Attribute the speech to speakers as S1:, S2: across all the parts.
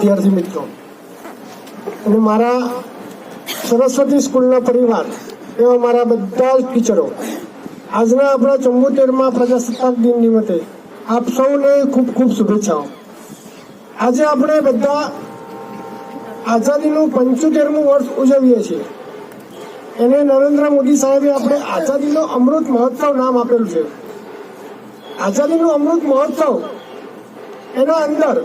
S1: વિદ્યાર્થી મિત્રો. અને મારા સરસ્વતી સ્કૂલના પરિવાર એવા મારા બધા જ ટીચરો, આજના આપણા ચુંબોતેરમાં પ્રજાસત્તાક દિન નિમિત્તે આપ સૌને ખૂબ ખૂબ શુભેચ્છાઓ. આજે આપણે બધા આઝાદીનું પંચોતેરમું વર્ષ ઉજવીએ છીએ. એને નરેન્દ્ર મોદી સાહેબે આપણે આઝાદીનો અમૃત મહોત્સવ નામ આપેલું છે. આઝાદીનું અમૃત મહોત્સવ એના અંદર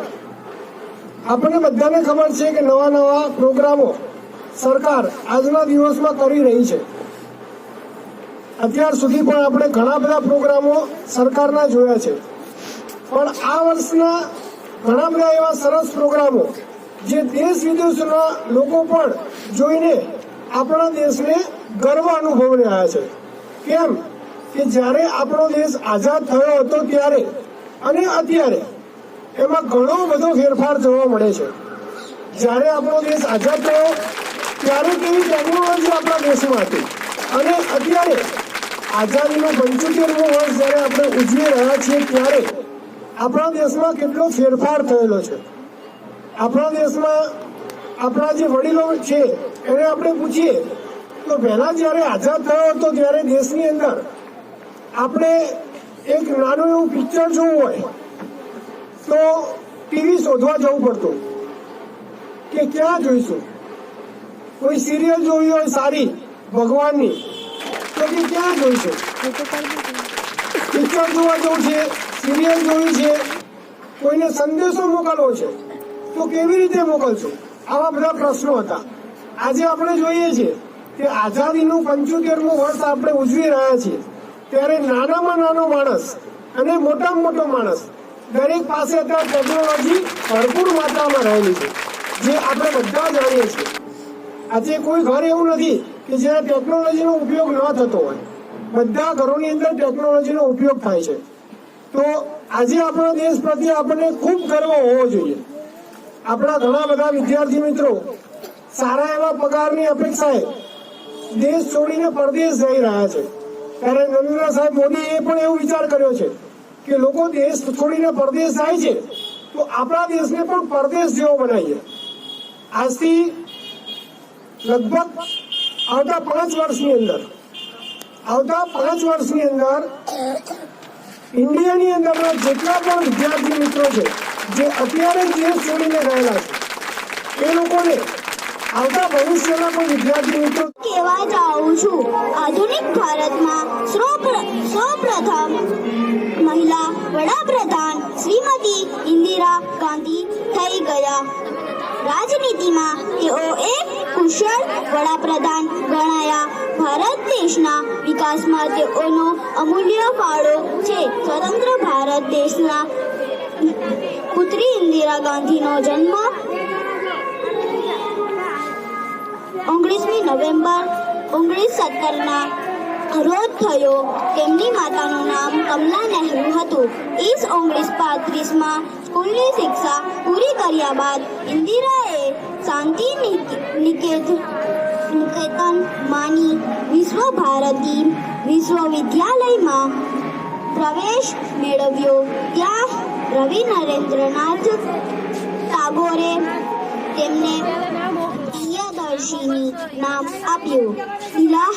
S1: આપણને બધાને ખબર છે કે નવા નવા પ્રોગ્રામો સરકાર આજના દિવસમાં કરી રહી છે. અત્યાર સુધી પણ આપણે ઘણા બધા પ્રોગ્રામો સરકારના જોયા છે. પણ આ વર્ષના ઘણા બધા એવા સરસ પ્રોગ્રામો જે દેશ વિદેશના લોકો પણ જોઈને આપણા દેશને ગર્વ અનુભવી રહ્યા છે. કેમ? કે જ્યારે આપણો દેશ આઝાદ થયો હતો ત્યારે અને અત્યારે એમાં ઘણો બધો ફેરફાર જોવા મળે છે. જ્યારે આપણો દેશ આઝાદ થયો, ત્યારે કેવી ટેકનોલોજી આપણા દેશમાં હતી. અને અત્યારે આઝાદીનું પંચોતેરમું વર્ષ જ્યારે આપણે ઉજવી રહ્યા છીએ, ત્યારે આપણા દેશમાં કેટલો ફેરફાર થયેલો છે. આપણા દેશમાં આપણા જે વડીલો છે, એને આપણે પૂછીએ, તો પહેલા જ્યારે આઝાદ થયો હતો, ત્યારે દેશની અંદર આપણે એક નાનું એવું પિક્ચર જોવું હોય તો ટીવી શોધવા જવું પડતું. કે ક્યાં જોઈશું? કોઈ સિરિયલ જોવી હોય સારી, ભગવાનની, તો કે ક્યાં જોઈશું? પિક્ચર જોવા જવું છે, સિરિયલ જોવી છે, કોઈને સંદેશો મોકલવો છે, તો કેવી રીતે મોકલશું? આવા બધા પ્રશ્નો હતા. આજે આપણે જોઈએ છીએ કે આઝાદીનું પંચોતેરમું વર્ષ આપણે ઉજવી રહ્યા છીએ. ત્યારે નાનામાં નાનો માણસ અને મોટામાં મોટો માણસ દરેક પાસે અત્યારે ટેકનોલોજી ભરપૂર માત્રામાં રહેલી છે, જે આપણે બધા જાણીએ છીએ. આજે કોઈ ઘર એવું નથી કે જ્યાં ટેકનોલોજીનો ઉપયોગ ન થતો હોય. બધા ઘરોની અંદર ટેકનોલોજીનો ઉપયોગ થાય છે. તો આજે આપણા દેશ પ્રત્યે આપણને ખૂબ ગર્વ હોવો જોઈએ. આપણા ઘણા બધા વિદ્યાર્થી મિત્રો સારા એવા પગારની અપેક્ષાએ દેશ છોડીને પરદેશ જઈ રહ્યા છે. ત્યારે નરેન્દ્ર સાહેબ મોદીએ પણ એવો વિચાર કર્યો છે કે લોકો દેશ છોડીને પરદેશ જાય છે, તો આપણા દેશને પણ પરદેશ જેવો બનાવીએ. આજથી લગભગ આવતા પાંચ વર્ષની અંદર, આવતા પાંચ વર્ષની અંદર ઇન્ડિયાની અંદરના જેટલા પણ વિદ્યાર્થી મિત્રો છે, જે અત્યારે દેશ છોડીને ગયેલા છે, એ લોકોને આવતા ભવિષ્યના પણ વિદ્યાર્થી મિત્રો
S2: કહેવા જાઉં છું. આધુનિક ભારતમાં રાજનીતિમાં તેઓ એક કુશળ વડાપ્રધાન ગણાયા. ભારત દેશના વિકાસમાં તેઓનો અમૂલ્ય ફાળો છે. સ્વતંત્ર ભારત દેશના પુત્રી ઇન્દિરા ગાંધીનો જન્મ ઓગણીસમી નવેમ્બર ઓગણીસ સત્તરના રોજ થયો. તેમની માતાનું નામ કમલા નહેરુ હતું. ઈસ ઓગણીસ પાંત્રીસમાં સ્કૂલની શિક્ષા પૂરી કર્યા બાદ ઇન્દિરાએ શાંતિ નિકેત, નિકેતન માની વિશ્વ ભારતી વિશ્વવિદ્યાલયમાં પ્રવેશ મેળવ્યો. ત્યાં રવિ નરેન્દ્રનાથ ટાગોરે તેમને પ્રિયદર્શિની નામ આપ્યું. ઇલાહ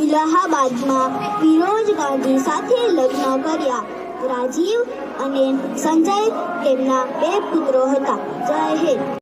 S2: ઇલાહાબાદમાં ફિરોજ ગાંધી સાથે લગ્ન કર્યા. રાજીવ અને સંજય તેમના બે પુત્રો હતા.